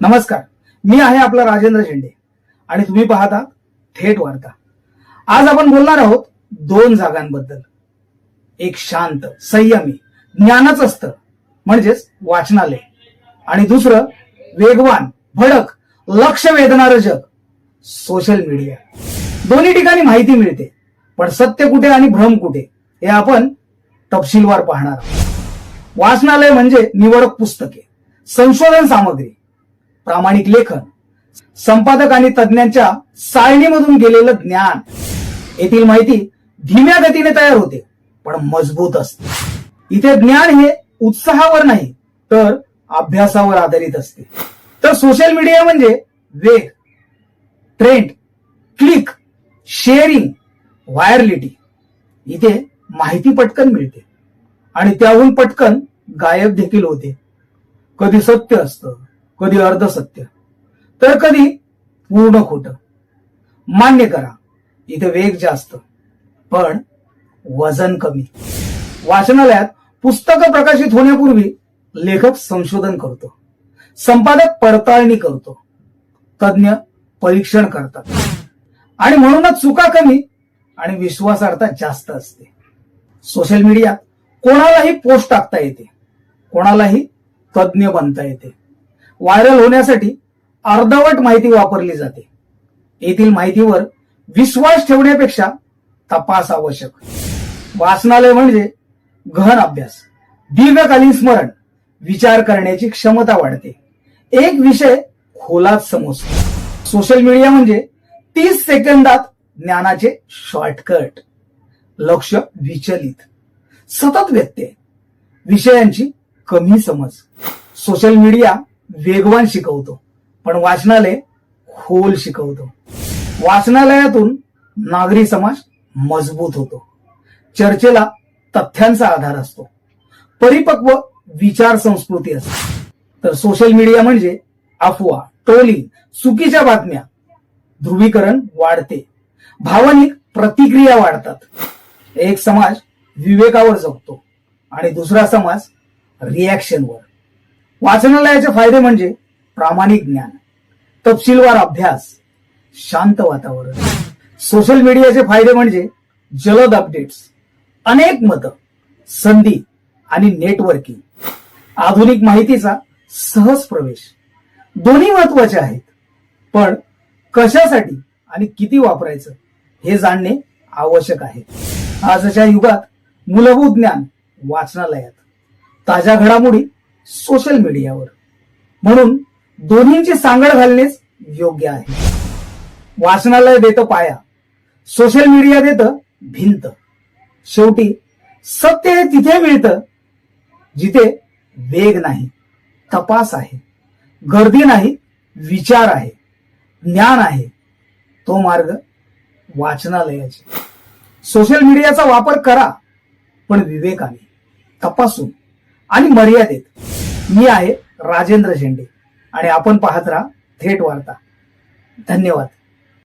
नमस्कार. मी आहे आपला राजेंद्र झेंडे आणि तुम्ही पाहता थेट वार्ता. आज आपण बोलणार आहोत दोन जागांबद्दल. एक शांत संयमी ज्ञानाचं स्थळ म्हणजेच वाचनालय. आणि दुसरं वेगवान भडक लक्ष वेधणारं जग. Social media. दोन्ही ठिकाणी माहिती मिळते. पण सत्य कुठे आणि भ्रम कुठे हे आपण तपशीलवार पाहणार आहोत. वाचनालय म्हणजे निवडक पुस्तके संशोधन सामग्री प्रामाणिक लेखन संपादक आणि तज्ञांच्या साळणीमधून गेलेलं ज्ञान. येथील माहिती धीम्या गतीने तयार होते पण मजबूत असते. इथे ज्ञान हे उत्साहावर नाही तर अभ्यासावर आधारित असते. तर सोशल मीडिया म्हणजे वेग ट्रेंड क्लिक शेअरिंग व्हायरलिटी इथे माहिती पटकन मिळते आणि त्याहून पटकन गायब देखील होते. कधी सत्य असतं कधी अर्धसत्य तर कधी पूर्ण खोट. मान्य करा इथे वेग जास्त पण वजन कमी. वाचनालयात पुस्तकं प्रकाशित होण्यापूर्वी लेखक संशोधन करतो संपादक पडताळणी करतो तज्ञ परीक्षण करतात. आणि म्हणूनच चुका कमी आणि विश्वासार्हता जास्त असते. सोशल मीडियात कोणालाही पोस्ट टाकता येते कोणालाही तज्ञ बनता येते. व्हायरल होण्यासाठी अर्धवट माहिती वापरली जाते. येथील माहितीवर विश्वास ठेवण्यापेक्षा तपास आवश्यक. वाचनालय म्हणजे गहन अभ्यास. दीर्घकालीन स्मरण विचार करण्याची क्षमता वाढते. एक विषय खोलात समजतो सोशल मीडिया म्हणजे तीस सेकंदात ज्ञानाचे शॉर्टकट. लक्ष विचलित. सतत व्यत्यय. विषयांची कमी समज. सोशल मीडिया वेगवान शिकवतो. पण वाचनालय खोल शिकवतो. वाचनालयातून नागरी समाज मजबूत होतो. चर्चेला तथ्यांचा आधार असतो. परिपक्व विचार संस्कृती असते. तर सोशल मीडिया म्हणजे अफवा टोली चुकीच्या बातम्या. ध्रुवीकरण वाढते. भावनिक प्रतिक्रिया वाढतात. एक समाज विवेकावर जगतो आणि दुसरा समाज रिॲक्शनवर वाचनालयाचे फायदे म्हणजे प्रामाणिक ज्ञान तपशीलवार अभ्यास शांत वातावरण. सोशल मीडियाचे फायदे म्हणजे जलद अपडेट्स अनेक मतं संधी आणि नेटवर्किंग आधुनिक माहितीचा सहज प्रवेश. दोन्ही महत्त्वाचे आहेत. पण कशासाठी आणि किती वापरायचं हे जाणणे आवश्यक आहे. आजच्या युगात मूलभूत ज्ञान वाचनालयात. ताज्या घडामोडी सोशल मीडियावर. म्हणून दोन्हींची सांगड घालणेच योग्य आहे. वाचनालय देतं पाया सोशल मीडिया देतं भिंत. शेवटी सत्य हे तिथे मिळतं जिथे वेग नाही तपास आहे गर्दी नाही विचार आहे ज्ञान आहे तो मार्ग वाचनालयाचे. सोशल मीडियाचा वापर करा पण विवेकाने तपासून आणि मर्यादेत. मी आहे राजेंद्र झेंडे आणि आपण पाहत राहा थेट वार्ता. धन्यवाद.